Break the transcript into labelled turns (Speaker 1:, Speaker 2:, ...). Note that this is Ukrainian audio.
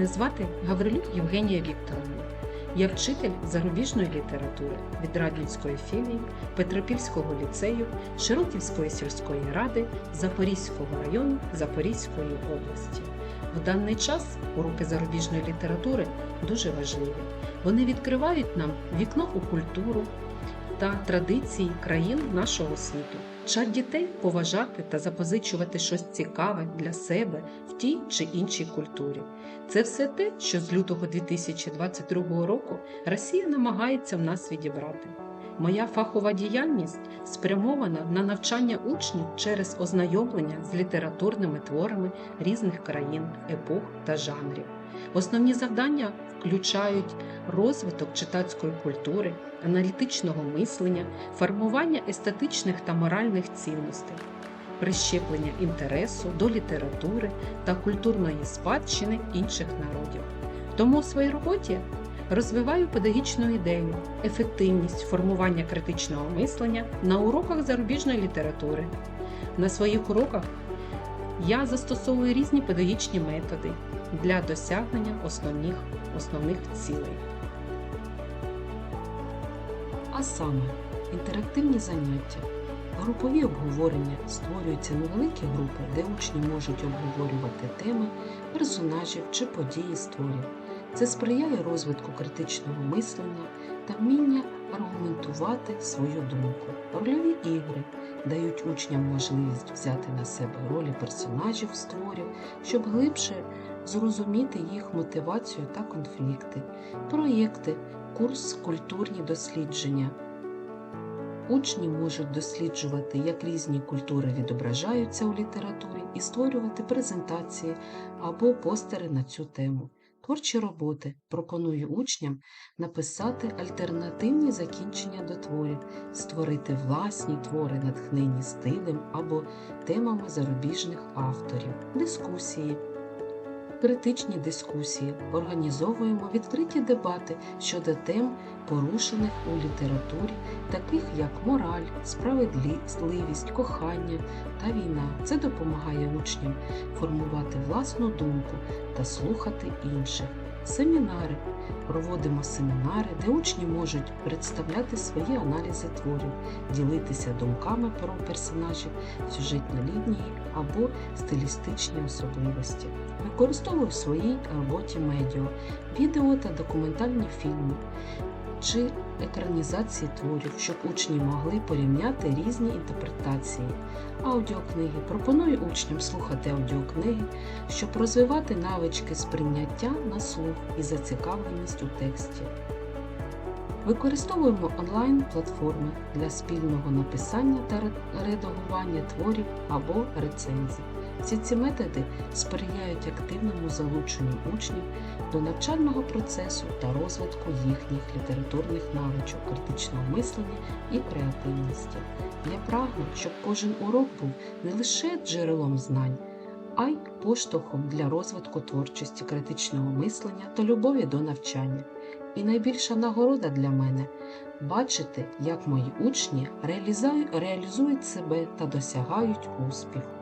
Speaker 1: звати Гаврилюк Євгенія Вікторовна. Я вчитель зарубіжної літератури від Раднівської філії, Петропільського ліцею, Широківської сільської ради Запорізького району Запорізької області. В даний час уроки зарубіжної літератури дуже важливі. Вони відкривають нам вікно у культуру та традиції країн нашого світу. Вчать дітей поважати та запозичувати щось цікаве для себе в тій чи іншій культурі. Це все те, що з лютого 2022 року Росія намагається в нас відібрати. Моя фахова діяльність спрямована на навчання учнів через ознайомлення з літературними творами різних країн, епох та жанрів. Основні завдання включають розвиток читацької культури, аналітичного мислення, формування естетичних та моральних цінностей, прищеплення інтересу до літератури та культурної спадщини інших народів. Тому у своїй роботі розвиваю педагогічну ідею, ефективність формування критичного мислення на уроках зарубіжної літератури. На своїх уроках я застосовую різні педагогічні методи для досягнення основних, основних цілей. А саме інтерактивні заняття, групові обговорення створюються невеликі групи, де учні можуть обговорювати теми, персонажів чи події з творів. Це сприяє розвитку критичного мислення та вміння аргументувати свою думку. Рольові ігри дають учням можливість взяти на себе ролі персонажів з творів, щоб глибше зрозуміти їх мотивацію та конфлікти, проєкти, курс культурні дослідження. Учні можуть досліджувати, як різні культури відображаються у літературі, і створювати презентації або постери на цю тему. Творчі роботи пропоную учням написати альтернативні закінчення до творів, створити власні твори, натхнені стилем або темами зарубіжних авторів, дискусії. Критичні дискусії організовуємо відкриті дебати щодо тем, порушених у літературі, таких як мораль, справедливість, кохання та війна. Це допомагає учням формувати власну думку та слухати інших. Семінари проводимо семінари, де учні можуть представляти свої аналізи творів, ділитися думками про персонажів, сюжетні лінії або стилістичні особливості. Використовую в своїй роботі медіа, відео та документальні фільми чи екранізації творів, щоб учні могли порівняти різні інтерпретації. Аудіокниги пропоную учням слухати аудіокниги, щоб розвивати навички сприйняття на слух і зацікавленість у тексті. Використовуємо онлайн-платформи для спільного написання та редагування творів або рецензій. Всі ці методи сприяють активному залученню учнів до навчального процесу та розвитку їхніх літературних навичок, критичного мислення і креативності. Я прагну, щоб кожен урок був не лише джерелом знань, а й поштовхом для розвитку творчості, критичного мислення та любові до навчання. І найбільша нагорода для мене бачити, як мої учні реалізують себе та досягають успіху.